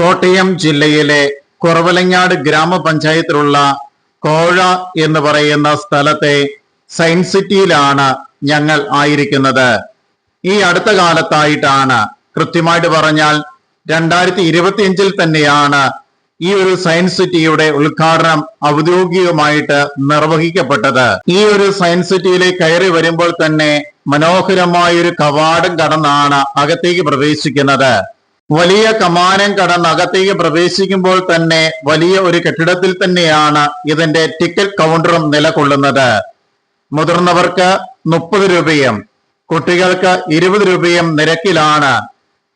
കോട്ടയം ജില്ലയിലെ കുറവലങ്ങാട് ഗ്രാമപഞ്ചായത്തിലുള്ള കോഴ എന്ന് പറയുന്ന സ്ഥലത്തെ സയൻസ് സിറ്റിയിലാണ് ഞങ്ങൾ ആയിരിക്കുന്നത്. ഈ അടുത്ത കാലത്തായിട്ടാണ് കൃത്യമായിട്ട് പറഞ്ഞാൽ രണ്ടായിരത്തി ഇരുപത്തിയഞ്ചിൽ തന്നെയാണ് ഈ ഒരു സയൻസ് സിറ്റിയുടെ ഉദ്ഘാടനം ഔദ്യോഗികമായിട്ട് നിർവഹിക്കപ്പെട്ടത്. ഈ ഒരു സയൻസ് സിറ്റിയിലേക്ക് കയറി വരുമ്പോൾ തന്നെ മനോഹരമായ ഒരു കവാടം കടന്നാണ് അകത്തേക്ക് പ്രവേശിക്കുന്നത്. വലിയ കമാനം കടന്ന് അകത്തേക്ക് പ്രവേശിക്കുമ്പോൾ തന്നെ വലിയ ഒരു കെട്ടിടത്തിൽ തന്നെയാണ് ഇതിന്റെ ടിക്കറ്റ് കൗണ്ടറും നിലകൊള്ളുന്നത്. മുതിർന്നവർക്ക് മുപ്പത് രൂപയും കുട്ടികൾക്ക് ഇരുപത് രൂപയും നിരക്കിലാണ്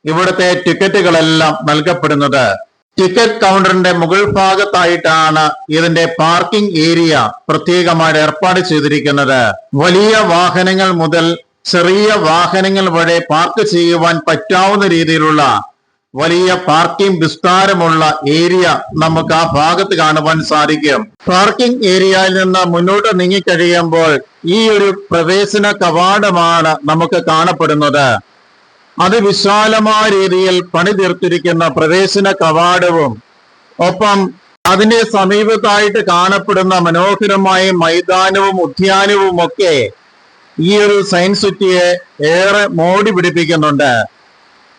ഇവിടുത്തെ ടിക്കറ്റുകളെല്ലാം നൽകപ്പെടുന്നത്. ടിക്കറ്റ് കൗണ്ടറിന്റെ മുകൾ ഭാഗത്തായിട്ടാണ് ഇതിന്റെ പാർക്കിംഗ് ഏരിയ പ്രത്യേകമായി ഏർപ്പാട് ചെയ്തിരിക്കുന്നത്. വലിയ വാഹനങ്ങൾ മുതൽ ചെറിയ വാഹനങ്ങൾ വരെ പാർക്ക് ചെയ്യുവാൻ പറ്റാവുന്ന രീതിയിലുള്ള വലിയ പാർക്കിംഗ് വിസ്താരമുള്ള ഏരിയ നമുക്ക് ആ ഭാഗത്ത് കാണുവാൻ സാധിക്കും. പാർക്കിംഗ് ഏരിയയിൽ നിന്ന് മുന്നോട്ട് നീങ്ങിക്കഴിയുമ്പോൾ ഈ ഒരു പ്രവേശന കവാടമാണ് നമുക്ക് കാണപ്പെടുന്നത്. അതിവിശാലമായ രീതിയിൽ പണി തീർത്തിരിക്കുന്ന പ്രവേശന കവാടവും ഒപ്പം അതിന്റെ സമീപത്തായിട്ട് കാണപ്പെടുന്ന മനോഹരമായ മൈതാനവും ഉദ്യാനവും ഒക്കെ ഈ ഒരു സയൻസ് സിറ്റിയെ ഏറെ മോടി പിടിപ്പിക്കുന്നുണ്ട്.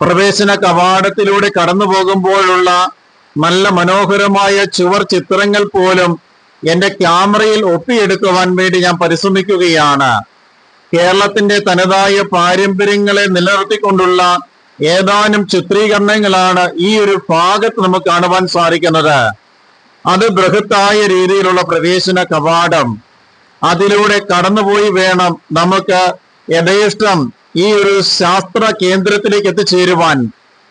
പ്രവേശന കവാടത്തിലൂടെ കടന്നു പോകുമ്പോഴുള്ള നല്ല മനോഹരമായ ചുവർ ചിത്രങ്ങൾ പോലും എന്റെ ക്യാമറയിൽ ഒപ്പിയെടുക്കുവാൻ വേണ്ടി ഞാൻ പരിശ്രമിക്കുകയാണ്. കേരളത്തിന്റെ തനതായ പാരമ്പര്യങ്ങളെ നിലനിർത്തിക്കൊണ്ടുള്ള ഏതാനും ചിത്രീകരണങ്ങളാണ് ഈ ഒരു ഭാഗത്ത് നമുക്ക് കാണുവാൻ സാധിക്കുന്നത്. അത് ബൃഹത്തായ രീതിയിലുള്ള പ്രവേശന കവാടം. അതിലൂടെ കടന്നുപോയി വേണം നമുക്ക് യഥേഷ്ടം ഈ ഒരു ശാസ്ത്ര കേന്ദ്രത്തിലേക്ക് എത്തിച്ചേരുവാൻ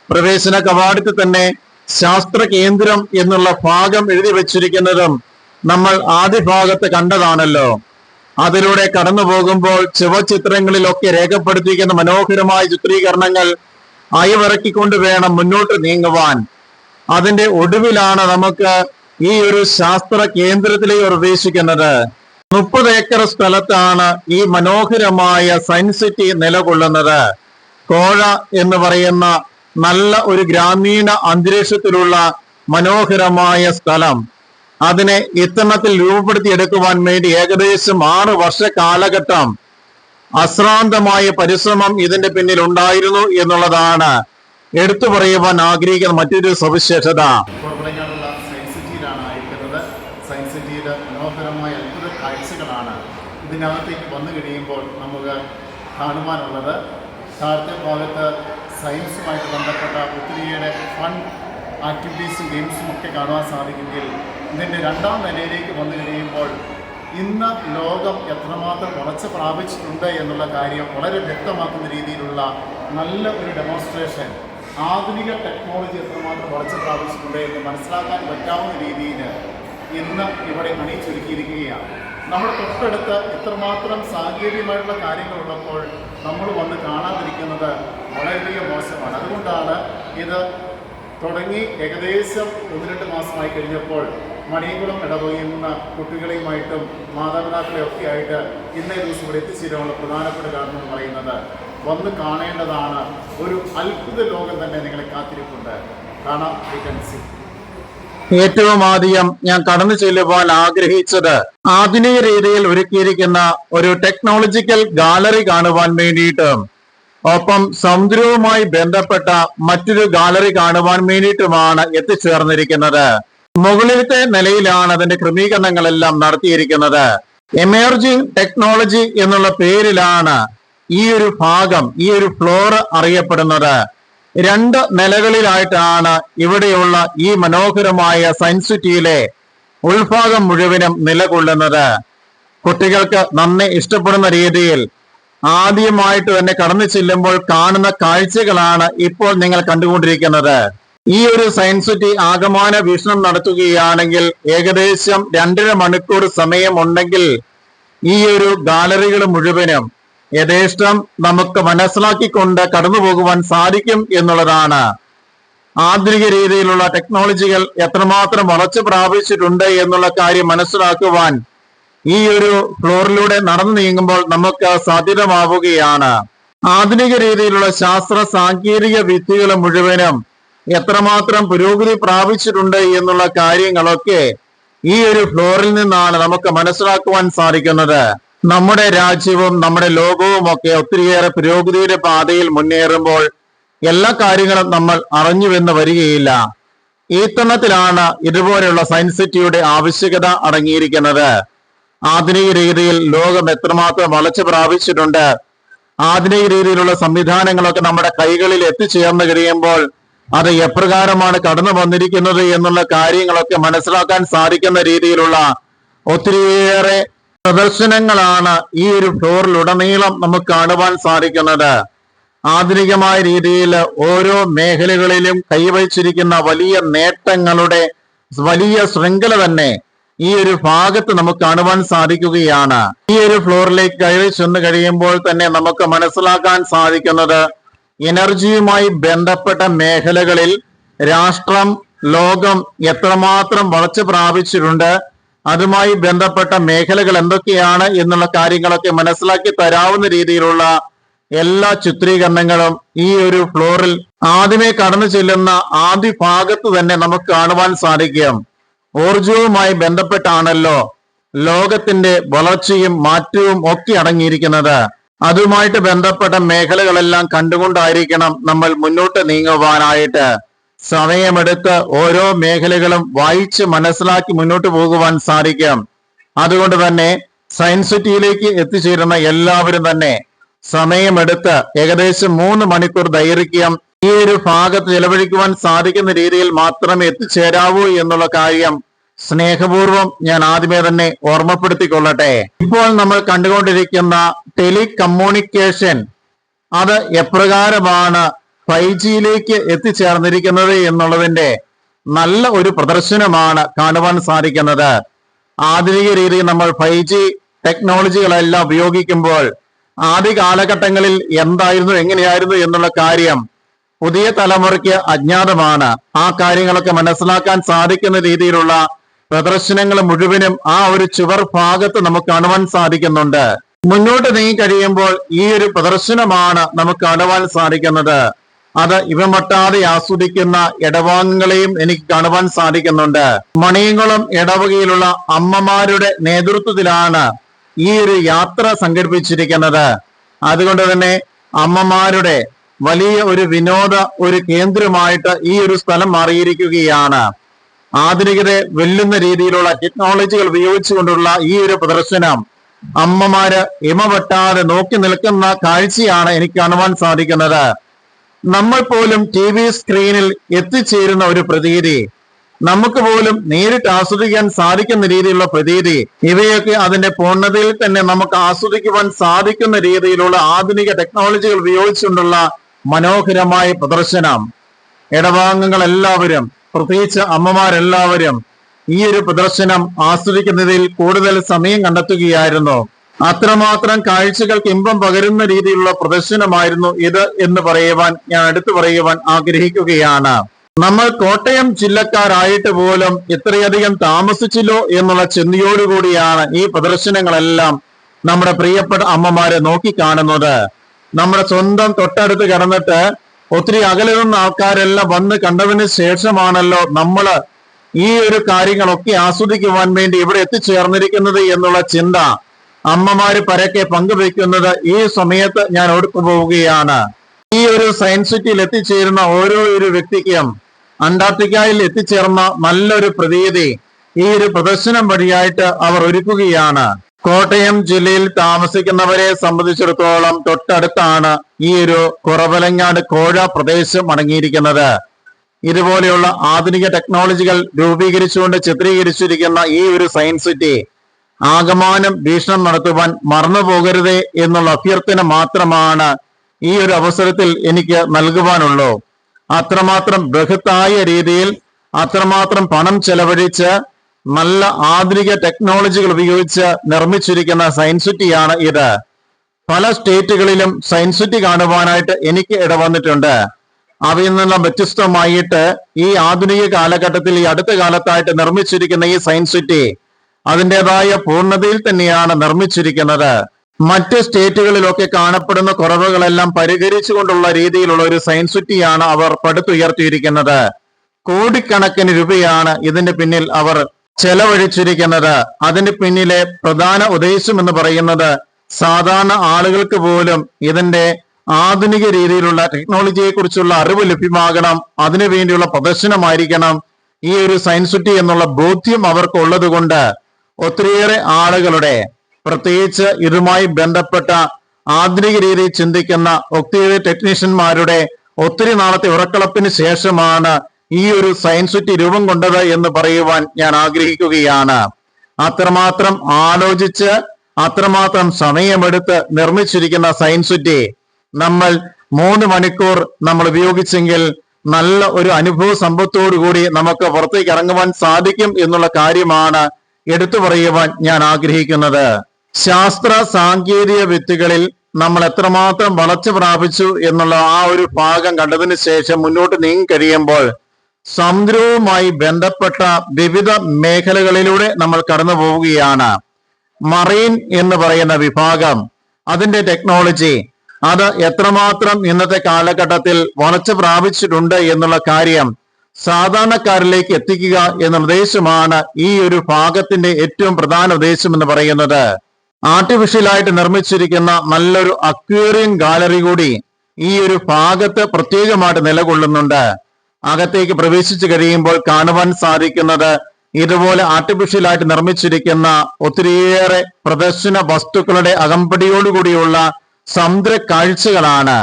പ്രവേശന കവാടത്തിൽ തന്നെ ശാസ്ത്ര കേന്ദ്രം എന്നുള്ള ഭാഗം എഴുതി വച്ചിരിക്കുന്നതും നമ്മൾ ആദ്യ ഭാഗത്ത് കണ്ടതാണല്ലോ. അതിലൂടെ കടന്നു പോകുമ്പോൾ ചുവചിത്രങ്ങളിലൊക്കെ രേഖപ്പെടുത്തിയിരിക്കുന്ന മനോഹരമായ ചിത്രീകരണങ്ങൾ അയവിറക്കിക്കൊണ്ട് വേണം മുന്നോട്ട് നീങ്ങുവാൻ. അതിന്റെ ഒടുവിലാണ് നമുക്ക് ഈ ഒരു ശാസ്ത്ര കേന്ദ്രത്തിലേക്ക് പ്രവേശിക്കുന്നത്. മുപ്പത് ഏക്കർ സ്ഥലത്താണ് ഈ മനോഹരമായ സയൻസ് നിലകൊള്ളുന്നത്. കോഴ എന്ന് പറയുന്ന നല്ല ഒരു ഗ്രാമീണ അന്തരീക്ഷത്തിലുള്ള മനോഹരമായ സ്ഥലം. അതിനെ ഇത്തരണത്തിൽ രൂപപ്പെടുത്തിയെടുക്കുവാൻ വേണ്ടി ഏകദേശം ആറ് വർഷ കാലഘട്ടം അശ്രാന്തമായ പരിശ്രമം ഇതിന്റെ പിന്നിൽ ഉണ്ടായിരുന്നു എന്നുള്ളതാണ് എടുത്തു പറയുവാൻ ആഗ്രഹിക്കുന്ന മറ്റൊരു സവിശേഷത കുറവലങ്ങാടുള്ള സയൻസ് സിറ്റിയിലാണ് ആയിരിക്കുന്നത് സയൻസ് സിറ്റിയിൽ മനോഹരമായ അത്ഭുത കാഴ്ചകളാണ് ഇതിനകത്തേക്ക് വന്നു കഴിയുമ്പോൾ നമുക്ക് കാണുവാനുള്ളത് താഴത്തെ ഭാഗത്ത് സയൻസുമായിട്ട് ബന്ധപ്പെട്ട ഒത്തിരിയേറെ ഫൺ ആക്ടിവിറ്റീസും ഗെയിംസും ഒക്കെ കാണുവാൻ സാധിക്കുമെങ്കിൽ ഇതിന്റെ രണ്ടാം നിലയിലേക്ക് വന്നു കഴിയുമ്പോൾ ഇന്ന് ലോകം എത്രമാത്രം വളർച്ച പ്രാപിച്ചിട്ടുണ്ട് എന്നുള്ള കാര്യം വളരെ വ്യക്തമാക്കുന്ന രീതിയിലുള്ള നല്ല ഒരു ഡെമോൺസ്ട്രേഷൻ ആധുനിക ടെക്നോളജി എത്രമാത്രം വളർച്ച പ്രാപിച്ചിട്ടുണ്ട് എന്ന് മനസ്സിലാക്കാൻ പറ്റാവുന്ന രീതിയിൽ ഇന്ന് ഇവിടെ അണിയിച്ചൊരുക്കിയിരിക്കുകയാണ് നമ്മുടെ തൊട്ടടുത്ത് ഇത്രമാത്രം സാങ്കേതികമായിട്ടുള്ള കാര്യങ്ങളുള്ളപ്പോൾ നമ്മൾ വന്ന് കാണാതിരിക്കുന്നത് വളരെയധികം മോശമാണ്. അതുകൊണ്ടാണ് ഇത് തുടങ്ങി ഏകദേശം ഒന്ന് രണ്ട് മാസമായി കഴിഞ്ഞപ്പോൾ മണിയങ്കുളം ഇടവകയിൽ നിന്ന് കുട്ടികളെയുമായിട്ടും മാതാപിതാക്കളെയും ഒക്കെ ആയിട്ട് ഇന്നേ ദിവസം ഇവിടെ എത്തിച്ചേരാനുള്ള പ്രധാനപ്പെട്ട കാരണം എന്ന് പറയുന്നത് വന്ന് കാണേണ്ടതാണ് ഒരു അത്ഭുത ലോകം തന്നെ നിങ്ങളെ കാത്തിരിപ്പുണ്ട്. കാണാം. വി ഏറ്റവും ആദ്യം ഞാൻ കടന്നു ചെല്ലുവാൻ ആഗ്രഹിച്ചത് ആധുനിക രീതിയിൽ ഒരുക്കിയിരിക്കുന്ന ഒരു ടെക്നോളജിക്കൽ ഗാലറി കാണുവാൻ വേണ്ടിയിട്ടും ഒപ്പം സമുദ്രവുമായി ബന്ധപ്പെട്ട മറ്റൊരു ഗാലറി കാണുവാൻ വേണ്ടിയിട്ടുമാണ് എത്തിച്ചേർന്നിരിക്കുന്നത്. മുകളിലത്തെ നിലയിലാണ് അതിന്റെ ക്രമീകരണങ്ങളെല്ലാം നടത്തിയിരിക്കുന്നത്. എമേർജിംഗ് ടെക്നോളജി എന്നുള്ള പേരിലാണ് ഈ ഒരു ഭാഗം ഈ ഒരു ഫ്ലോർ അറിയപ്പെടുന്നത്. രണ്ട് നിലകളിലായിട്ടാണ് ഇവിടെയുള്ള ഈ മനോഹരമായ സയൻസ് സിറ്റിയിലെ ഉൾഭാഗം മുഴുവനും നിലകൊള്ളുന്നത്. കുട്ടികൾക്ക് നന്നെ ഇഷ്ടപ്പെടുന്ന രീതിയിൽ ആദ്യമായിട്ട് തന്നെ കടന്നു ചെല്ലുമ്പോൾ കാണുന്ന കാഴ്ചകളാണ് ഇപ്പോൾ നിങ്ങൾ കണ്ടുകൊണ്ടിരിക്കുന്നത്. ഈ ഒരു സയൻസ് സിറ്റി ആകമാന വീക്ഷണം നടത്തുകയാണെങ്കിൽ ഏകദേശം രണ്ടര മണിക്കൂർ സമയമുണ്ടെങ്കിൽ ഈ ഒരു ഗാലറികൾ മുഴുവനും യഥേഷ്ടം നമുക്ക് മനസ്സിലാക്കിക്കൊണ്ട് കടന്നു പോകുവാൻ സാധിക്കും എന്നുള്ളതാണ്. ആധുനിക രീതിയിലുള്ള ടെക്നോളജികൾ എത്രമാത്രം വളർച്ച പ്രാപിച്ചിട്ടുണ്ട് എന്നുള്ള കാര്യം മനസ്സിലാക്കുവാൻ ഈ ഒരു ഫ്ലോറിലൂടെ നടന്നു നീങ്ങുമ്പോൾ നമുക്ക് സാധ്യതമാവുകയാണ്. ആധുനിക രീതിയിലുള്ള ശാസ്ത്ര സാങ്കേതിക വിദ്യകൾ മുഴുവനും എത്രമാത്രം പുരോഗതി പ്രാപിച്ചിട്ടുണ്ട് എന്നുള്ള കാര്യങ്ങളൊക്കെ ഈ ഒരു ഫ്ലോറിൽ നിന്നാണ് നമുക്ക് മനസ്സിലാക്കുവാൻ സാധിക്കുന്നത്. നമ്മുടെ രാജ്യവും നമ്മുടെ ലോകവും ഒക്കെ ഒത്തിരിയേറെ പുരോഗതിയുടെ പാതയിൽ മുന്നേറുമ്പോൾ എല്ലാ കാര്യങ്ങളും നമ്മൾ അറിഞ്ഞുവെന്ന് വരികയില്ല. ഈ തണത്തിലാണ് ഇതുപോലെയുള്ള സയൻസിറ്റിയുടെ ആവശ്യകത അടങ്ങിയിരിക്കുന്നത്. ആധുനിക രീതിയിൽ ലോകം എത്രമാത്രം വളർച്ച പ്രാപിച്ചിട്ടുണ്ട്. ആധുനിക രീതിയിലുള്ള സംവിധാനങ്ങളൊക്കെ നമ്മുടെ കൈകളിൽ എത്തിച്ചേർന്ന് കഴിയുമ്പോൾ അത് എപ്രകാരമാണ് കടന്നു വന്നിരിക്കുന്നത് എന്നുള്ള കാര്യങ്ങളൊക്കെ മനസ്സിലാക്കാൻ സാധിക്കുന്ന രീതിയിലുള്ള ഒത്തിരിയേറെ പ്രദർശനങ്ങളാണ് ഈ ഒരു ഫ്ലോറിൽ ഫ്ലോറിലുടനീളം നമുക്ക് കാണുവാൻ സാധിക്കുന്നത്. ആധുനികമായ രീതിയിൽ ഓരോ മേഖലകളിലും കൈവച്ചിരിക്കുന്ന വലിയ നേട്ടങ്ങളുടെ വലിയ ശൃംഖല തന്നെ ഈ ഒരു ഭാഗത്ത് നമുക്ക് കാണുവാൻ സാധിക്കുകയാണ്. ഈ ഒരു ഫ്ലോറിലേക്ക് കയറി ചെന്ന് കഴിയുമ്പോൾ തന്നെ നമുക്ക് മനസ്സിലാക്കാൻ സാധിക്കുന്നത് എനർജിയുമായി ബന്ധപ്പെട്ട മേഖലകളിൽ രാഷ്ട്രം ലോകം എത്രമാത്രം വളർച്ച പ്രാപിച്ചിട്ടുണ്ട്. അതുമായി ബന്ധപ്പെട്ട മേഖലകൾ എന്തൊക്കെയാണ് എന്നുള്ള കാര്യങ്ങളൊക്കെ മനസ്സിലാക്കി തരാവുന്ന രീതിയിലുള്ള എല്ലാ ചിത്രീകരണങ്ങളും ഈ ഒരു ഫ്ലോറിൽ ആദ്യമേ കടന്നു ചെല്ലുന്ന ആദ്യ ഭാഗത്ത് തന്നെ നമുക്ക് കാണുവാൻ സാധിക്കും. ഊർജവുമായി ബന്ധപ്പെട്ടാണല്ലോ ലോകത്തിന്റെ വളർച്ചയും മാറ്റവും ഒക്കെ അടങ്ങിയിരിക്കുന്നത്. അതുമായിട്ട് ബന്ധപ്പെട്ട മേഖലകളെല്ലാം കണ്ടുകൊണ്ടായിരിക്കണം നമ്മൾ മുന്നോട്ട് നീങ്ങുവാനായിട്ട്. സമയമെടുത്ത് ഓരോ മേഖലകളും വായിച്ച് മനസ്സിലാക്കി മുന്നോട്ട് പോകുവാൻ സാധിക്കും. അതുകൊണ്ട് തന്നെ സയൻസ് സിറ്റിയിലേക്ക് എത്തിച്ചേരുന്ന എല്ലാവരും തന്നെ സമയമെടുത്ത് ഏകദേശം മൂന്ന് മണിക്കൂർ ദൈർഘ്യം ഈ ഒരു ഭാഗത്ത് ചെലവഴിക്കുവാൻ സാധിക്കുന്ന രീതിയിൽ മാത്രമേ എത്തിച്ചേരാവൂ എന്നുള്ള കാര്യം സ്നേഹപൂർവം ഞാൻ ആദ്യമേ തന്നെ ഓർമ്മപ്പെടുത്തിക്കൊള്ളട്ടെ. ഇപ്പോൾ നമ്മൾ കണ്ടുകൊണ്ടിരിക്കുന്ന ടെലികമ്മ്യൂണിക്കേഷൻ അത് എപ്രകാരമാണ് ഫൈവ് ജിയിലേക്ക് എത്തിച്ചേർന്നിരിക്കുന്നത് എന്നുള്ളതിന്റെ നല്ല ഒരു പ്രദർശനമാണ് കാണുവാൻ സാധിക്കുന്നത്. ആധുനിക രീതിയിൽ നമ്മൾ ഫൈവ് ജി ടെക്നോളജികളെല്ലാം ഉപയോഗിക്കുമ്പോൾ ആദ്യ കാലഘട്ടങ്ങളിൽ എന്തായിരുന്നു എങ്ങനെയായിരുന്നു എന്നുള്ള കാര്യം പുതിയ തലമുറയ്ക്ക് അജ്ഞാതമാണ്. ആ കാര്യങ്ങളൊക്കെ മനസ്സിലാക്കാൻ സാധിക്കുന്ന രീതിയിലുള്ള പ്രദർശനങ്ങൾ മുഴുവനും ആ ഒരു ചുവർ ഭാഗത്ത് നമുക്ക് കാണുവാൻ സാധിക്കുന്നുണ്ട്. മുന്നോട്ട് നീങ്ങി കഴിയുമ്പോൾ ഈ ഒരു പ്രദർശനമാണ് നമുക്ക് കാണുവാൻ സാധിക്കുന്നത്. അത് ഇവ മട്ടാതെ ആസ്വദിക്കുന്ന ഇടവാങ്ങുകളെയും എനിക്ക് കാണുവാൻ സാധിക്കുന്നുണ്ട്. മണിയങ്കുളം ഇടവകയിലുള്ള അമ്മമാരുടെ നേതൃത്വത്തിലാണ് ഈ ഒരു യാത്ര സംഘടിപ്പിച്ചിരിക്കുന്നത്. അതുകൊണ്ട് തന്നെ അമ്മമാരുടെ വലിയ ഒരു വിനോദ ഒരു കേന്ദ്രമായിട്ട് ഈ ഒരു സ്ഥലം മാറിയിരിക്കുകയാണ്. ആധുനികതയെ വെല്ലുന്ന രീതിയിലുള്ള ടെക്നോളജികൾ ഉപയോഗിച്ചുകൊണ്ടുള്ള ഈ ഒരു പ്രദർശനം അമ്മമാര് ഇമവെട്ടാതെ നോക്കി നിൽക്കുന്ന കാഴ്ചയാണ് എനിക്ക് കാണുവാൻ സാധിക്കുന്നത്. നമ്മൾ പോലും ടി വി സ്ക്രീനിൽ എത്തിച്ചേരുന്ന ഒരു പ്രതീതി നമുക്ക് പോലും നേരിട്ട് ആസ്വദിക്കാൻ സാധിക്കുന്ന രീതിയിലുള്ള പ്രതീതി ഇവയൊക്കെ അതിന്റെ പൂർണതയിൽ തന്നെ നമുക്ക് ആസ്വദിക്കുവാൻ സാധിക്കുന്ന രീതിയിലുള്ള ആധുനിക ടെക്നോളജികൾ ഉപയോഗിച്ചുകൊണ്ടുള്ള മനോഹരമായ പ്രദർശനം. ഇടവാംഗങ്ങൾ എല്ലാവരും പ്രത്യേകിച്ച് അമ്മമാരെല്ലാവരും ഈ ഒരു പ്രദർശനം ആസ്വദിക്കുന്നതിൽ കൂടുതൽ സമയം കണ്ടെത്തുകയായിരുന്നു. അത്രമാത്രം കാഴ്ചകൾക്ക് ഇമ്പം പകരുന്ന രീതിയിലുള്ള പ്രദർശനമായിരുന്നു ഇത് എന്ന് പറയുവാൻ ഞാൻ എടുത്തു പറയുവാൻ ആഗ്രഹിക്കുകയാണ്. നമ്മൾ കോട്ടയം ജില്ലക്കാരായിട്ട് പോലും ഇത്രയധികം താമസിച്ചില്ലോ എന്നുള്ള ചിന്തയോടുകൂടിയാണ് ഈ പ്രദർശനങ്ങളെല്ലാം നമ്മുടെ പ്രിയപ്പെട്ട അമ്മമാരെ നോക്കിക്കാണുന്നത്. നമ്മുടെ സ്വന്തം തൊട്ടടുത്ത് കിടന്നിട്ട് ഒത്തിരി അകലെ നിന്ന ആൾക്കാരെല്ലാം വന്ന് കണ്ടതിന് ശേഷമാണല്ലോ നമ്മൾ ഈ ഒരു കാര്യങ്ങളൊക്കെ ആസ്വദിക്കുവാൻ വേണ്ടി ഇവിടെ എത്തിച്ചേർന്നിരിക്കുന്നത് എന്നുള്ള ചിന്ത. അമ്മമാര് പരക്കെ പങ്കുവെക്കുന്നത് ഈ സമയത്ത് ഞാൻ ഓർത്തു പോവുകയാണ്. ഈ ഒരു സയൻസ് സിറ്റിയിൽ എത്തിച്ചേരുന്ന ഓരോ ഒരു വ്യക്തിക്കും അന്റാർട്ടിക്കയിൽ എത്തിച്ചേർന്ന നല്ലൊരു പ്രതീതി ഈ ഒരു പ്രദർശനം വഴിയായിട്ട് അവർ ഒരുക്കുകയാണ്. കോട്ടയം ജില്ലയിൽ താമസിക്കുന്നവരെ സംബന്ധിച്ചിടത്തോളം തൊട്ടടുത്താണ് ഈ ഒരു കുറവലങ്ങാട് കോഴ പ്രദേശം അടങ്ങിയിരിക്കുന്നത്. ഇതുപോലെയുള്ള ആധുനിക ടെക്നോളജികൾ രൂപീകരിച്ചുകൊണ്ട് ചിത്രീകരിച്ചിരിക്കുന്ന ഈ ഒരു സയൻസ് സിറ്റി ആകമാനം ഭീഷണം നടത്തുവാൻ മറന്നു പോകരുതേ എന്നുള്ള അഭ്യർത്ഥന മാത്രമാണ് ഈ ഒരു അവസരത്തിൽ എനിക്ക് നൽകുവാനുള്ളൂ. അത്രമാത്രം ബൃഹത്തായ രീതിയിൽ അത്രമാത്രം പണം ചെലവഴിച്ച് നല്ല ആധുനിക ടെക്നോളജികൾ ഉപയോഗിച്ച് നിർമ്മിച്ചിരിക്കുന്ന സയൻസ് സിറ്റിയാണ് ഇത്. പല സ്റ്റേറ്റുകളിലും സയൻസ് സിറ്റി കാണുവാനായിട്ട് എനിക്ക് ഇടവന്നിട്ടുണ്ട്. അവയിൽ നിന്നും വ്യത്യസ്തമായിട്ട് ഈ ആധുനിക കാലഘട്ടത്തിൽ ഈ അടുത്ത കാലത്തായിട്ട് നിർമ്മിച്ചിരിക്കുന്ന ഈ സയൻസ് സിറ്റി അതിന്റെതായ പൂർണതയിൽ തന്നെയാണ് നിർമ്മിച്ചിരിക്കുന്നത്. മറ്റ് സ്റ്റേറ്റുകളിലൊക്കെ കാണപ്പെടുന്ന കുറവുകളെല്ലാം പരിഹരിച്ചുകൊണ്ടുള്ള രീതിയിലുള്ള ഒരു സയൻസ് സിറ്റിയാണ് അവർ പടുത്തുയർത്തിയിരിക്കുന്നത്. കോടിക്കണക്കിന് രൂപയാണ് ഇതിന്റെ പിന്നിൽ അവർ ചെലവഴിച്ചിരിക്കുന്നത്. അതിന്റെ പിന്നിലെ പ്രധാന ഉദ്ദേശം എന്ന് പറയുന്നത് സാധാരണ ആളുകൾക്ക് പോലും ഇതിന്റെ ആധുനിക രീതിയിലുള്ള ടെക്നോളജിയെ കുറിച്ചുള്ള അറിവ് ലഭ്യമാകണം അതിനു വേണ്ടിയുള്ള പ്രദർശനമായിരിക്കണം ഈ ഒരു സയൻസ് സിറ്റി എന്നുള്ള ബോധ്യം അവർക്ക് ഉള്ളത് കൊണ്ട് ഒത്തിരിയേറെ ആളുകളുടെ പ്രത്യേകിച്ച് ഇതുമായി ബന്ധപ്പെട്ട ആധുനിക രീതിയിൽ ചിന്തിക്കുന്ന ഒത്തിരി ടെക്നീഷ്യന്മാരുടെ ഒത്തിരി നാളത്തെ ഉറക്കളപ്പിന് ശേഷമാണ് ഈ ഒരു സയൻസ് സിറ്റി രൂപം കൊണ്ടത് എന്ന് പറയുവാൻ ഞാൻ ആഗ്രഹിക്കുകയാണ്. അത്രമാത്രം ആലോചിച്ച് അത്രമാത്രം സമയമെടുത്ത് നിർമ്മിച്ചിരിക്കുന്ന സയൻസ് സിറ്റി നമ്മൾ മൂന്ന് മണിക്കൂർ നമ്മൾ ഉപയോഗിച്ചെങ്കിൽ നല്ല ഒരു അനുഭവ സമ്പത്തോടു കൂടി നമുക്ക് പുറത്തേക്ക് ഇറങ്ങുവാൻ സാധിക്കും എന്നുള്ള കാര്യമാണ് എടുത്തു പറയുവാൻ ഞാൻ ആഗ്രഹിക്കുന്നത്. ശാസ്ത്ര സാങ്കേതിക വിത്തുകളിൽ നമ്മൾ എത്രമാത്രം വളർച്ച പ്രാപിച്ചു എന്നുള്ള ആ ഒരു ഭാഗം കണ്ടതിന് ശേഷം മുന്നോട്ട് നീങ്ങി കഴിയുമ്പോൾ സമുദ്രവുമായി ബന്ധപ്പെട്ട വിവിധ മേഖലകളിലൂടെ നമ്മൾ കടന്നു പോവുകയാണ്. മറീൻ എന്ന് പറയുന്ന വിഭാഗം അതിന്റെ ടെക്നോളജി അത് എത്രമാത്രം ഇന്നത്തെ കാലഘട്ടത്തിൽ വളർച്ച പ്രാപിച്ചിട്ടുണ്ട് എന്നുള്ള കാര്യം സാധാരണക്കാരിലേക്ക് എത്തിക്കുക എന്ന ഉദ്ദേശമാണ് ഈ ഒരു ഭാഗത്തിന്റെ ഏറ്റവും പ്രധാന ഉദ്ദേശം എന്ന് പറയുന്നത്. ആർട്ടിഫിഷ്യലായിട്ട് നിർമ്മിച്ചിരിക്കുന്ന നല്ലൊരു അക്വേറിയം ഗാലറി കൂടി ഈ ഒരു ഭാഗത്ത് പ്രത്യേകമായിട്ട് നിലകൊള്ളുന്നുണ്ട്. അകത്തേക്ക് പ്രവേശിച്ചു കഴിയുമ്പോൾ കാണുവാൻ സാധിക്കുന്നത് ഇതുപോലെ ആർട്ടിഫിഷ്യലായിട്ട് നിർമ്മിച്ചിരിക്കുന്ന ഒത്തിരിയേറെ പ്രദർശന വസ്തുക്കളുടെ അകമ്പടിയോടുകൂടിയുള്ള സമുദ്ര കാഴ്ചകളാണ്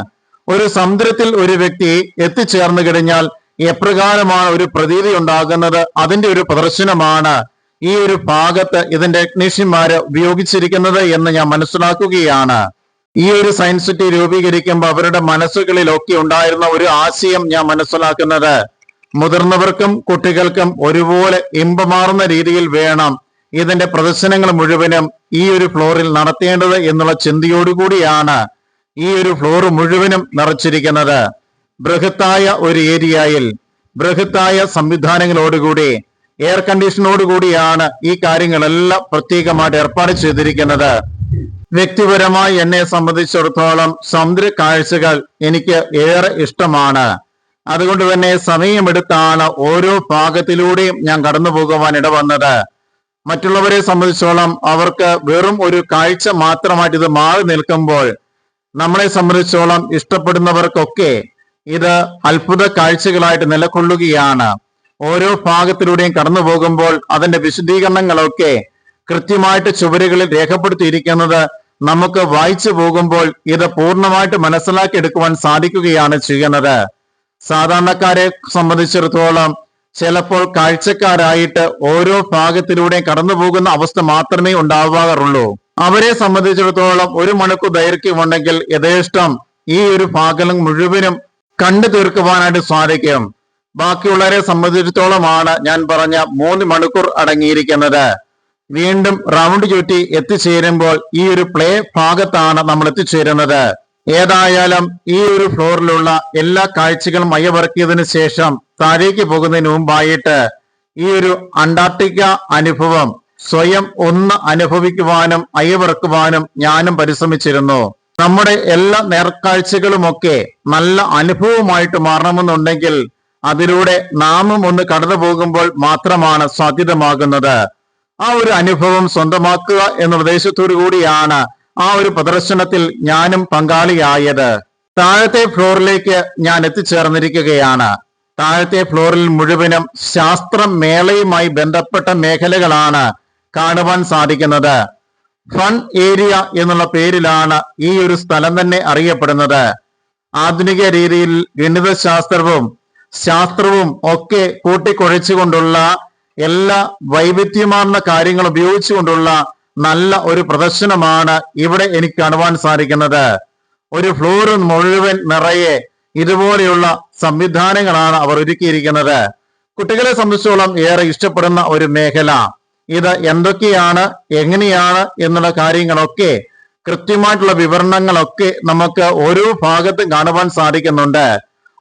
ഒരു സമുദ്രത്തിൽ ഒരു വ്യക്തി എത്തിച്ചേർന്നു കഴിഞ്ഞാൽ എപ്രകാരമാണ് ഒരു പ്രതീതി ഉണ്ടാകുന്നത്? അതിന്റെ ഒരു പ്രദർശനമാണ് ഈ ഒരു ഭാഗത്ത് ഇതിന്റെ ടെക്നീഷ്യന്മാര് ഉപയോഗിച്ചിരിക്കുന്നത് എന്ന് ഞാൻ മനസ്സിലാക്കുകയാണ്. ഈ ഒരു സയൻസ് സിറ്റി രൂപീകരിക്കുമ്പോൾ അവരുടെ മനസ്സുകളിലൊക്കെ ഉണ്ടായിരുന്ന ഒരു ആശയം ഞാൻ മനസ്സിലാക്കുന്നത്. മുതിർന്നവർക്കും കുട്ടികൾക്കും ഒരുപോലെ ഇമ്പമാറുന്ന രീതിയിൽ വേണം ഇതിന്റെ പ്രദർശനങ്ങൾ മുഴുവനും ഈ ഒരു ഫ്ലോറിൽ നടത്തേണ്ടത് എന്നുള്ള ചിന്തയോടുകൂടിയാണ് ഈ ഒരു ഫ്ലോർ മുഴുവനും നിറച്ചിരിക്കുന്നത്. ബൃഹത്തായ ഒരു ഏരിയയിൽ ബൃഹത്തായ സംവിധാനങ്ങളോടുകൂടി എയർ കണ്ടീഷനോടുകൂടിയാണ് ഈ കാര്യങ്ങളെല്ലാം പ്രത്യേകമായിട്ട് ഏർപ്പാട് ചെയ്തിരിക്കുന്നത്. വ്യക്തിപരമായി എന്നെ സംബന്ധിച്ചിടത്തോളം സമുദ്ര കാഴ്ചകൾ എനിക്ക് ഏറെ ഇഷ്ടമാണ്. അതുകൊണ്ട് തന്നെ സമയമെടുത്താണ് ഓരോ ഭാഗത്തിലൂടെയും ഞാൻ കടന്നു പോകുവാൻ ഇടവന്നത്. മറ്റുള്ളവരെ സംബന്ധിച്ചോളം അവർക്ക് വെറും ഒരു കാഴ്ച മാത്രമായിട്ട് ഇത് മാറി നിൽക്കുമ്പോൾ നമ്മളെ സംബന്ധിച്ചോളം ഇഷ്ടപ്പെടുന്നവർക്കൊക്കെ ഇത് അത്ഭുത കാഴ്ചകളായിട്ട് നിലകൊള്ളുകയാണ്. ഓരോ ഭാഗത്തിലൂടെയും കടന്നു പോകുമ്പോൾ അതിന്റെ വിശദീകരണങ്ങളൊക്കെ കൃത്യമായിട്ട് ചുവരുകളിൽ രേഖപ്പെടുത്തിയിരിക്കുന്നത് നമുക്ക് വായിച്ചു പോകുമ്പോൾ ഇത് പൂർണമായിട്ട് മനസ്സിലാക്കി എടുക്കുവാൻ സാധിക്കുകയാണ് ചെയ്യുന്നത്. സാധാരണക്കാരെ സംബന്ധിച്ചിടത്തോളം ചിലപ്പോൾ കാഴ്ചക്കാരായിട്ട് ഓരോ ഭാഗത്തിലൂടെയും കടന്നു പോകുന്ന അവസ്ഥ മാത്രമേ ഉണ്ടാവാറുള്ളൂ. അവരെ സംബന്ധിച്ചിടത്തോളം ഒരു മണിക്കൂർ ദൈർഘ്യമുണ്ടെങ്കിൽ യഥേഷ്ടം ഈ ഒരു ഭാഗം മുഴുവനും കണ്ടു തീർക്കുവാനായിട്ട് സാധിക്കും. ബാക്കിയുള്ളവരെ സംബന്ധിച്ചിടത്തോളമാണ് ഞാൻ പറഞ്ഞ മൂന്ന് മണിക്കൂർ അടങ്ങിയിരിക്കുന്നത്. വീണ്ടും റൗണ്ട് ചുറ്റി എത്തിച്ചേരുമ്പോൾ ഈ ഒരു പ്ലേ ഭാഗത്താണ് നമ്മൾ എത്തിച്ചേരുന്നത്. ഏതായാലും ഈ ഒരു ഫ്ലോറിലുള്ള എല്ലാ കാഴ്ചകളും മയവർക്കിയതിനു ശേഷം താഴേക്ക് പോകുന്നതിന് മുമ്പായിട്ട് ഈ ഒരു അന്റാർട്ടിക്ക അനുഭവം സ്വയം ഒന്ന് അനുഭവിക്കുവാനും അയവിറക്കുവാനും ഞാനും പരിശ്രമിച്ചിരുന്നു. നമ്മുടെ എല്ലാ നേർക്കാഴ്ചകളുമൊക്കെ നല്ല അനുഭവമായിട്ട് മാറണമെന്നുണ്ടെങ്കിൽ അതിലൂടെ നാമും ഒന്ന് കടന്നു പോകുമ്പോൾ മാത്രമാണ് സാധ്യതമാകുന്നത്. ആ ഒരു അനുഭവം സ്വന്തമാക്കുക എന്ന ഉദ്ദേശത്തോടു കൂടിയാണ് ആ ഒരു പ്രദർശനത്തിൽ ഞാനും പങ്കാളിയായത്. താഴത്തെ ഫ്ലോറിലേക്ക് ഞാൻ എത്തിച്ചേർന്നിരിക്കുകയാണ്. താഴത്തെ ഫ്ലോറിൽ മുഴുവനും ശാസ്ത്രമേളയുമായി ബന്ധപ്പെട്ട മേഖലകളാണ് കാണുവാൻ സാധിക്കുന്നത്. ഫൺ ഏരിയ എന്നുള്ള പേരിലാണ് ഈ ഒരു സ്ഥലം തന്നെ അറിയപ്പെടുന്നത്. ആധുനിക രീതിയിൽ ഗണിതശാസ്ത്രവും ശാസ്ത്രവും ഒക്കെ കൂട്ടിക്കുഴച്ചുകൊണ്ടുള്ള എല്ലാ വൈവിധ്യമാർന്ന കാര്യങ്ങൾ ഉപയോഗിച്ചുകൊണ്ടുള്ള നല്ല ഒരു പ്രദർശനമാണ് ഇവിടെ എനിക്ക് കാണുവാൻ സാധിക്കുന്നത്. ഒരു ഫ്ലോർ മുഴുവൻ നിറയെ ഇതുപോലെയുള്ള സംവിധാനങ്ങളാണ് അവർ ഒരുക്കിയിരിക്കുന്നത്. കുട്ടികളെ സംബന്ധിച്ചോളം ഏറെ ഇഷ്ടപ്പെടുന്ന ഒരു മേഖല. ഇത് എന്തൊക്കെയാണ് എങ്ങനെയാണ് എന്നുള്ള കാര്യങ്ങളൊക്കെ കൃത്യമായിട്ടുള്ള വിവരണങ്ങളൊക്കെ നമുക്ക് ഓരോ ഭാഗത്തും കാണുവാൻ സാധിക്കുന്നുണ്ട്.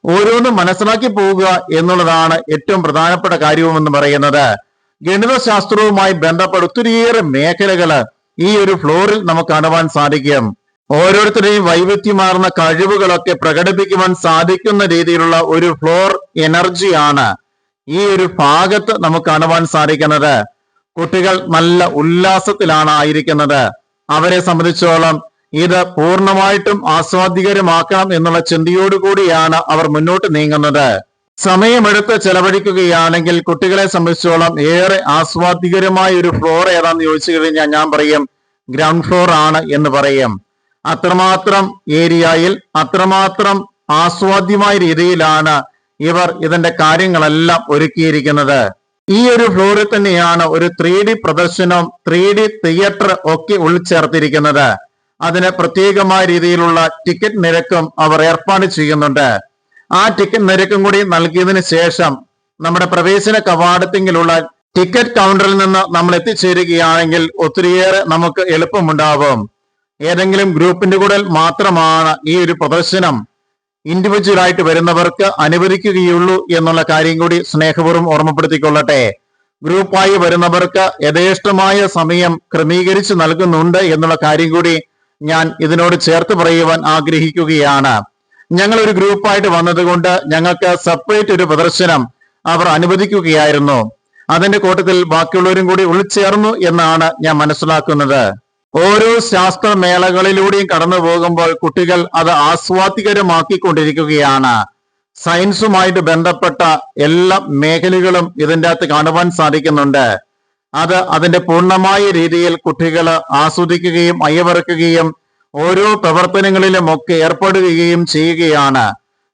ഓരോന്നും മനസ്സിലാക്കി പോവുക എന്നുള്ളതാണ് ഏറ്റവും പ്രധാനപ്പെട്ട കാര്യവും എന്ന് പറയുന്നത്. ഗണിതശാസ്ത്രവുമായി ബന്ധപ്പെട്ട ഒത്തിരിയേറെ മേഖലകൾ ഈ ഒരു ഫ്ലോറിൽ നമുക്ക് കാണുവാൻ സാധിക്കും. ഓരോരുത്തരുടെയും വൈവിധ്യമാർന്ന കഴിവുകളൊക്കെ പ്രകടിപ്പിക്കുവാൻ സാധിക്കുന്ന രീതിയിലുള്ള ഒരു ഫ്ലോർ എനർജിയാണ് ഈ ഒരു ഭാഗത്ത് നമുക്ക് കാണുവാൻ സാധിക്കുന്നത്. കുട്ടികൾ നല്ല ഉല്ലാസത്തിലാണ് ആയിരിക്കുന്നത്. അവരെ സംബന്ധിച്ചോളം ഇത് പൂർണമായിട്ടും ആസ്വാദികരമാക്കണം എന്നുള്ള ചിന്തയോടുകൂടിയാണ് അവർ മുന്നോട്ട് നീങ്ങുന്നത്. സമയമെടുത്ത് ചെലവഴിക്കുകയാണെങ്കിൽ കുട്ടികളെ സംബന്ധിച്ചോളം ഏറെ ആസ്വാദികരമായ ഒരു ഫ്ലോർ ഏതാന്ന് ചോദിച്ചു കഴിഞ്ഞാൽ ഞാൻ പറയും ഗ്രൗണ്ട് ഫ്ലോർ ആണ് എന്ന് പറയും. അത്രമാത്രം ഏരിയയിൽ അത്രമാത്രം ആസ്വാദ്യമായ രീതിയിലാണ് ഇവർ ഇതിന്റെ കാര്യങ്ങളെല്ലാം ഒരുക്കിയിരിക്കുന്നത്. ഈ ഒരു ഫ്ലോറിൽ തന്നെയാണ് ഒരു ത്രീ ഡി പ്രദർശനം ത്രീ ഡി തിയേറ്റർ ഒക്കെ ഉൾച്ചേർത്തിരിക്കുന്നത്. അതിന് പ്രത്യേകമായ രീതിയിലുള്ള ടിക്കറ്റ് നിരക്കും അവർ ഏർപ്പാട് ചെയ്യുന്നുണ്ട്. ആ ടിക്കറ്റ് നിരക്കും കൂടി നൽകിയതിന് ശേഷം നമ്മുടെ പ്രവേശന കവാടത്തിങ്കിലുള്ള ടിക്കറ്റ് കൗണ്ടറിൽ നിന്ന് നമ്മൾ എത്തിച്ചേരുകയാണെങ്കിൽ ഒത്തിരിയേറെ നമുക്ക് എളുപ്പമുണ്ടാവും. ഏതെങ്കിലും ഗ്രൂപ്പിന്റെ കൂടെ മാത്രമാണ് ഈ ഒരു പ്രദർശനം. ഇൻഡിവിജ്വൽ ആയിട്ട് വരുന്നവർക്ക് അനുവദിക്കുകയുള്ളൂ എന്നുള്ള കാര്യം കൂടി സ്നേഹപൂർവം ഓർമ്മപ്പെടുത്തിക്കൊള്ളട്ടെ. ഗ്രൂപ്പായി വരുന്നവർക്ക് യഥേഷ്ടമായ സമയം ക്രമീകരിച്ച് നൽകുന്നുണ്ട് എന്നുള്ള കാര്യം കൂടി ഞാൻ ഇതിനോട് ചേർത്ത് പറയുവാൻ ആഗ്രഹിക്കുകയാണ്. ഞങ്ങൾ ഒരു ഗ്രൂപ്പായിട്ട് വന്നതുകൊണ്ട് ഞങ്ങൾക്ക് സെപ്പറേറ്റ് ഒരു പ്രദർശനം അവർ അനുവദിക്കുകയായിരുന്നു. അതിന്റെ കൂട്ടത്തിൽ ബാക്കിയുള്ളവരും കൂടി ഉൾച്ചേർന്നു എന്നാണ് ഞാൻ മനസ്സിലാക്കുന്നത്. ഓരോ ശാസ്ത്രമേളകളിലൂടെയും കടന്നു പോകുമ്പോൾ കുട്ടികൾ അത് ആസ്വാദികരമാക്കിക്കൊണ്ടിരിക്കുകയാണ്. സയൻസുമായിട്ട് ബന്ധപ്പെട്ട എല്ലാ മേഖലകളും ഇതിന്റെ അകത്ത് കാണുവാൻ സാധിക്കുന്നുണ്ട്. അത് അതിന്റെ പൂർണമായ രീതിയിൽ കുട്ടികൾ ആസ്വദിക്കുകയും അയവറക്കുകയും ഓരോ പ്രവർത്തനങ്ങളിലും ഒക്കെ ഏർപ്പെടുകയും ചെയ്യുകയാണ്.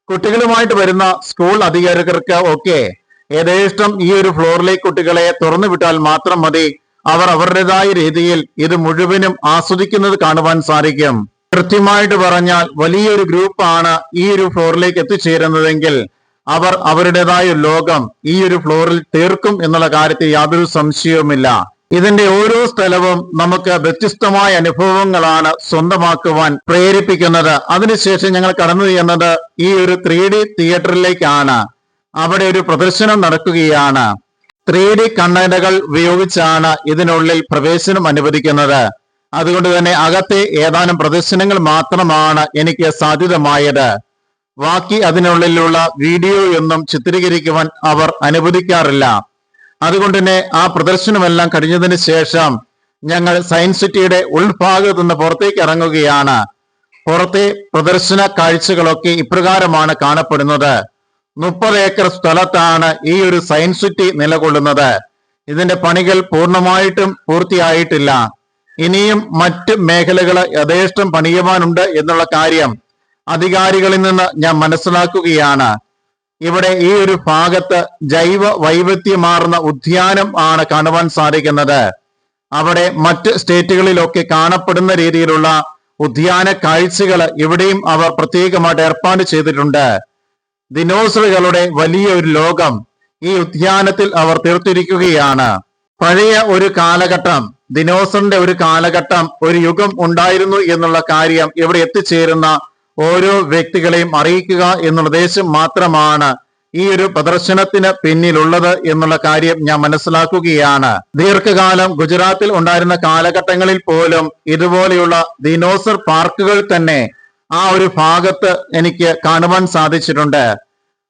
കുട്ടികളുമായിട്ട് വരുന്ന സ്കൂൾ അധികാരികർക്ക് ഒക്കെ യഥേഷ്ടം ഈ ഒരു ഫ്ലോറിലേക്ക് കുട്ടികളെ തുറന്നു വിട്ടാൽ മാത്രം മതി. അവർ അവരുടേതായ രീതിയിൽ ഇത് മുഴുവനും ആസ്വദിക്കുന്നത് കാണുവാൻ സാധിക്കും. കൃത്യമായിട്ട് പറഞ്ഞാൽ വലിയൊരു ഗ്രൂപ്പാണ് ഈ ഒരു ഫ്ലോറിലേക്ക് എത്തിച്ചേരുന്നതെങ്കിൽ അവർ അവരുടേതായ ലോകം ഈ ഒരു ഫ്ലോറിൽ തീർക്കും എന്നുള്ള കാര്യത്തിൽ യാതൊരു സംശയവുമില്ല. ഇതിന്റെ ഓരോ സ്ഥലവും നമുക്ക് വ്യത്യസ്തമായ അനുഭവങ്ങളാണ് സ്വന്തമാക്കുവാൻ പ്രേരിപ്പിക്കുന്നത്. അതിനുശേഷം ഞങ്ങൾ കടന്നു ചെയ്യുന്നത് ഈ ഒരു ത്രീ തിയേറ്ററിലേക്കാണ്. അവിടെ ഒരു പ്രദർശനം നടക്കുകയാണ്. ത്രീ ഡി കണ്ണടകൾ ഉപയോഗിച്ചാണ് ഇതിനുള്ളിൽ പ്രവേശനം അനുവദിക്കുന്നത്. അതുകൊണ്ട് തന്നെ അകത്തെ ഏതാനും പ്രദർശനങ്ങൾ മാത്രമാണ് എനിക്ക് സാധ്യതമായത്. ബാക്കി അതിനുള്ളിലുള്ള വീഡിയോ ഒന്നും ചിത്രീകരിക്കുവാൻ അവർ അനുവദിക്കാറില്ല. അതുകൊണ്ട് തന്നെ ആ പ്രദർശനമെല്ലാം കഴിഞ്ഞതിന് ശേഷം ഞങ്ങൾ സയൻസ് സിറ്റിയുടെ ഉൾഭാഗത്തു നിന്ന് പുറത്തേക്ക് ഇറങ്ങുകയാണ്. പുറത്തെ പ്രദർശന കാഴ്ചകളൊക്കെ ഇപ്രകാരമാണ് കാണപ്പെടുന്നത്. മുപ്പത് ഏക്കർ സ്ഥലത്താണ് ഈ ഒരു സയൻസ് സിറ്റി നിലകൊള്ളുന്നത്. ഇതിന്റെ പണികൾ പൂർണമായിട്ടും പൂർത്തിയായിട്ടില്ല. ഇനിയും മറ്റ് മേഖലകൾ യഥേഷ്ടം പണിയുവാനുണ്ട് എന്നുള്ള കാര്യം അധികാരികളിൽ നിന്ന് ഞാൻ മനസ്സിലാക്കുകയാണ്. ഇവിടെ ഈ ഒരു ഭാഗത്ത് ജൈവ വൈവിധ്യമാർന്ന ഉദ്യാനം ആണ് കാണുവാൻ സാധിക്കുന്നത്. അവിടെ മറ്റ് സ്റ്റേറ്റുകളിലൊക്കെ കാണപ്പെടുന്ന രീതിയിലുള്ള ഉദ്യാന കാഴ്ചകൾ ഇവിടെയും അവർ പ്രത്യേകമായിട്ട് ഏർപ്പാട് ചെയ്തിട്ടുണ്ട്. ദിനോസറുകളുടെ വലിയ ഒരു ലോകം ഈ ഉദ്യാനത്തിൽ അവർ തീർത്തിരിക്കുകയാണ്. പഴയ ഒരു കാലഘട്ടം ദിനോസറിന്റെ ഒരു കാലഘട്ടം ഒരു യുഗം ഉണ്ടായിരുന്നു എന്നുള്ള കാര്യം ഇവിടെ എത്തിച്ചേരുന്ന ഓരോ വ്യക്തികളെയും അറിയിക്കുക എന്നുള്ള ഉദ്ദേശം മാത്രമാണ് ഈ ഒരു പ്രദർശനത്തിന് പിന്നിലുള്ളത് എന്നുള്ള കാര്യം ഞാൻ മനസ്സിലാക്കുകയാണ്. ദീർഘകാലം ഗുജറാത്തിൽ ഉണ്ടായിരുന്ന കാലഘട്ടങ്ങളിൽ പോലും ഇതുപോലെയുള്ള ദിനോസർ പാർക്കുകൾ തന്നെ ആ ഒരു ഭാഗത്ത് എനിക്ക് കാണുവാൻ സാധിച്ചിട്ടുണ്ട്.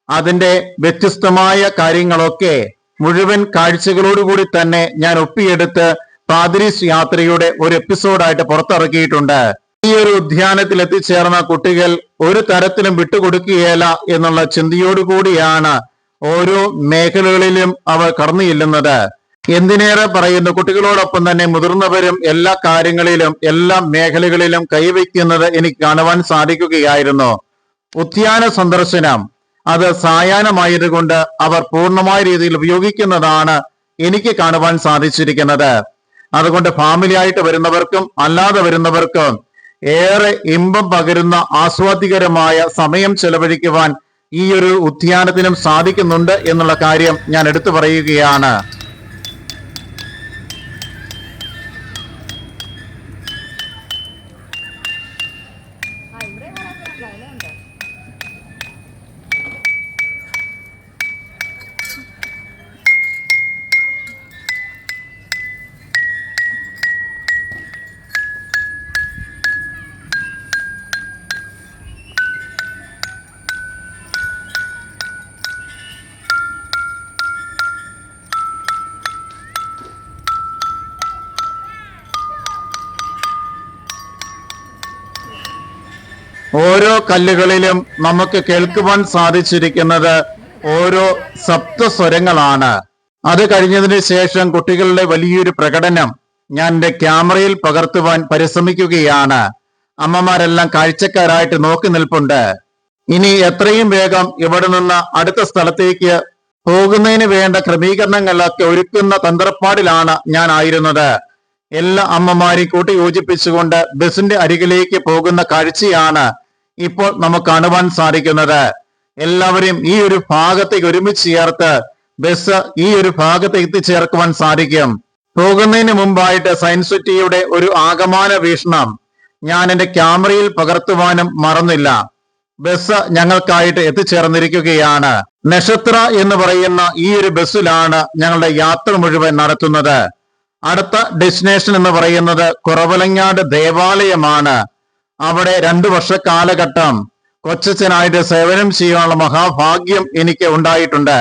അതിന്റെ വ്യത്യസ്തമായ കാര്യങ്ങളൊക്കെ മുഴുവൻ കാഴ്ചകളോടുകൂടി തന്നെ ഞാൻ ഒപ്പിയെടുത്ത് പാതിരീസ് യാത്രയുടെ ഒരു എപ്പിസോഡായിട്ട് പുറത്തിറക്കിയിട്ടുണ്ട്. ഈ ഒരു ഉദ്യാനത്തിൽ എത്തിച്ചേർന്ന കുട്ടികൾ ഒരു തരത്തിലും വിട്ടുകൊടുക്കുകയില്ല എന്നുള്ള ചിന്തയോടുകൂടിയാണ് ഓരോ മേഖലകളിലും അവർ കടന്നു ചെല്ലുന്നത് എന്തിനേറെ പറയുന്നു? കുട്ടികളോടൊപ്പം തന്നെ മുതിർന്നവരും എല്ലാ കാര്യങ്ങളിലും എല്ലാ മേഖലകളിലും കൈവയ്ക്കുന്നത് എനിക്ക് കാണുവാൻ സാധിക്കുകയായിരുന്നു. ഉദ്യാന സന്ദർശനം. അത് സായാഹ്നമായതുകൊണ്ട് അവർ പൂർണമായ രീതിയിൽ ഉപയോഗിക്കുന്നതാണ് എനിക്ക് കാണുവാൻ സാധിച്ചിരിക്കുന്നത്. അതുകൊണ്ട് ഫാമിലി ആയിട്ട് വരുന്നവർക്കും അല്ലാതെ വരുന്നവർക്കും ഏറെ ഇമ്പം പകരുന്ന ആസ്വാദികരമായ സമയം ചെലവഴിക്കുവാൻ ഈ ഒരു ഉദ്യാനത്തിനും സാധിക്കുന്നുണ്ട് എന്നുള്ള കാര്യം ഞാൻ എടുത്തു പറയുകയാണ്. ഓരോ കല്ലുകളിലും നമുക്ക് കേൾക്കുവാൻ സാധിച്ചിരിക്കുന്നത് ഓരോ സപ്തസ്വരങ്ങളാണ്. അത് കഴിഞ്ഞതിന് ശേഷം കുട്ടികളുടെ വലിയൊരു പ്രകടനം ഞാൻ എന്റെ ക്യാമറയിൽ പകർത്തുവാൻ പരിശ്രമിക്കുകയാണ്. അമ്മമാരെല്ലാം കാഴ്ചക്കാരായിട്ട് നോക്കി നിൽപ്പുണ്ട്. ഇനി എത്രയും വേഗം ഇവിടെ നിന്ന് അടുത്ത സ്ഥലത്തേക്ക് പോകുന്നതിന് വേണ്ട ക്രമീകരണങ്ങളൊക്കെ ഒരുക്കുന്ന തന്ത്രപ്പാടിലാണ് ഞാൻ ആയിരുന്നത്. എല്ലാ അമ്മമാരെ കൂട്ടി യോജിപ്പിച്ചുകൊണ്ട് ബസിന്റെ അരികിലേക്ക് പോകുന്ന കാഴ്ചയാണ് ഇപ്പോൾ നമുക്ക് കാണുവാൻ സാധിക്കുന്നത്. എല്ലാവരെയും ഈ ഒരു ഭാഗത്തേക്ക് ഒരുമിച്ച് ചേർത്ത് ബസ് ഈ ഒരു ഭാഗത്ത് എത്തിച്ചേർക്കുവാൻ സാധിക്കും. പോകുന്നതിന് മുമ്പായിട്ട് സയൻസ് സിറ്റിയുടെ ഒരു ആകമാന വീക്ഷണം ഞാൻ എന്റെ ക്യാമറയിൽ പകർത്തുവാനും മറന്നില്ല. ബസ് ഞങ്ങൾക്കായിട്ട് എത്തിച്ചേർന്നിരിക്കുകയാണ്. നക്ഷത്ര എന്ന് പറയുന്ന ഈ ഒരു ബസ്സിലാണ് ഞങ്ങളുടെ യാത്ര മുഴുവൻ നടത്തുന്നത്. അടുത്ത ഡെസ്റ്റിനേഷൻ എന്ന് പറയുന്നത് കുറവലങ്ങാട് ദേവാലയമാണ്. അവിടെ രണ്ടു വർഷ കാലഘട്ടം കൊച്ചനായിട്ട് സേവനം ചെയ്യാനുള്ള മഹാഭാഗ്യം എനിക്ക് ഉണ്ടായിട്ടുണ്ട്.